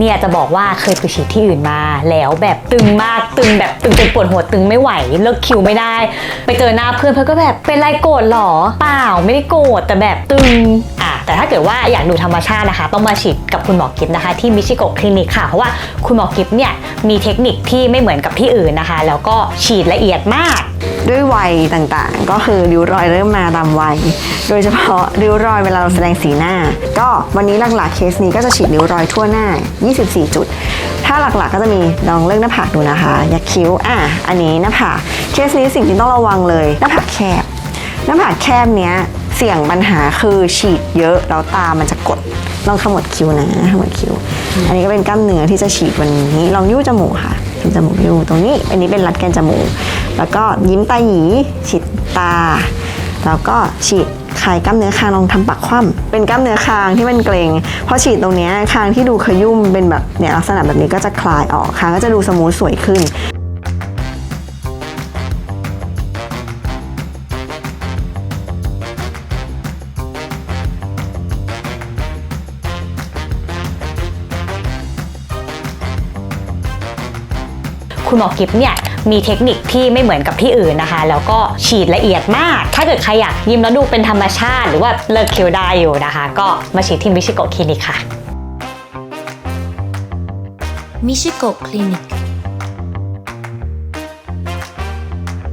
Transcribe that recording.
เนี่ยจะบอกว่าเคยไปฉีดที่อื่นมา แล้วแบบตึงมากตึงแบบตึงจนปวดหัวตึงไม่ไหว เลิกคิวไม่ได้ ไปเจอหน้าเพื่อนเพื่อนก็แบบเป็นไรโกรธหรอ เปล่าไม่ได้โกรธแต่แบบตึงอะแต่ถ้าเกิดว่าอยากดูธรรมชาตินะคะ ต้องมาฉีดกับคุณหมอกิฟนะคะ ที่มิชิโกคลินิกค่ะ เพราะว่าคุณหมอกิฟเนี่ยมีเทคนิคที่ไม่เหมือนกับที่อื่นนะคะ แล้วก็ฉีดละเอียดมาก ด้วยวัยต่างๆ ก็คือริ้วรอยเริ่มมาตามวัย โดยเฉพาะริ้วรอยเวลาเราแสดงสีหน้า ก็วันนี้หลักๆเคสนี้ก็จะฉีดริ้วรอยทั่วหน้า 24 จุด ถ้าหลักๆก็จะมีลองเลื่อกหน้าผากดูนะคะ ยักคิ้วอะอันนี้หน้าผากเคสนี้สิ่งที่ต้องระวังเลยหน้าผากแคบ หน้าผากแคบเนี้ยเสี่ยงปัญหาคือฉีดเยอะแล้วตามันจะกดลองขมวดคิ้วนะขมวดคิ้ว อันนี้ก็เป็นกล้ามเนื้อที่จะฉีดวันนี้ ลองยู่จมูกค่ะเป็นจมูกยู่ตรงนี้ อันนี้เป็นรัดแกนจมูก แล้วก็ยิ้มตาหยีฉีดตา แล้วก็ฉีดคลายกล้ามเนื้อคางลองทำปากคว่ำเป็นกล้ามเนื้อคางที่มันเกรงพอฉีดตรงนี้คางที่ดูขยุ่มเป็นแบบเนี่ยลักษณะแบบนี้ก็จะคลายออกคางก็จะดูสมูทสวยขึ้น คุณหมอกิฟเนี่ยมีเทคนิคที่ไม่เหมือนกับที่อื่นนะคะ แล้วก็ฉีดละเอียดมาก ถ้าเกิดใครอยากยิ้มแล้วดูเป็นธรรมชาติ หรือว่าเลิกคิ้วได้อยู่นะคะ ก็มาฉีดที่มิชิโกะคลินิกค่ะมิชิโกะคลินิก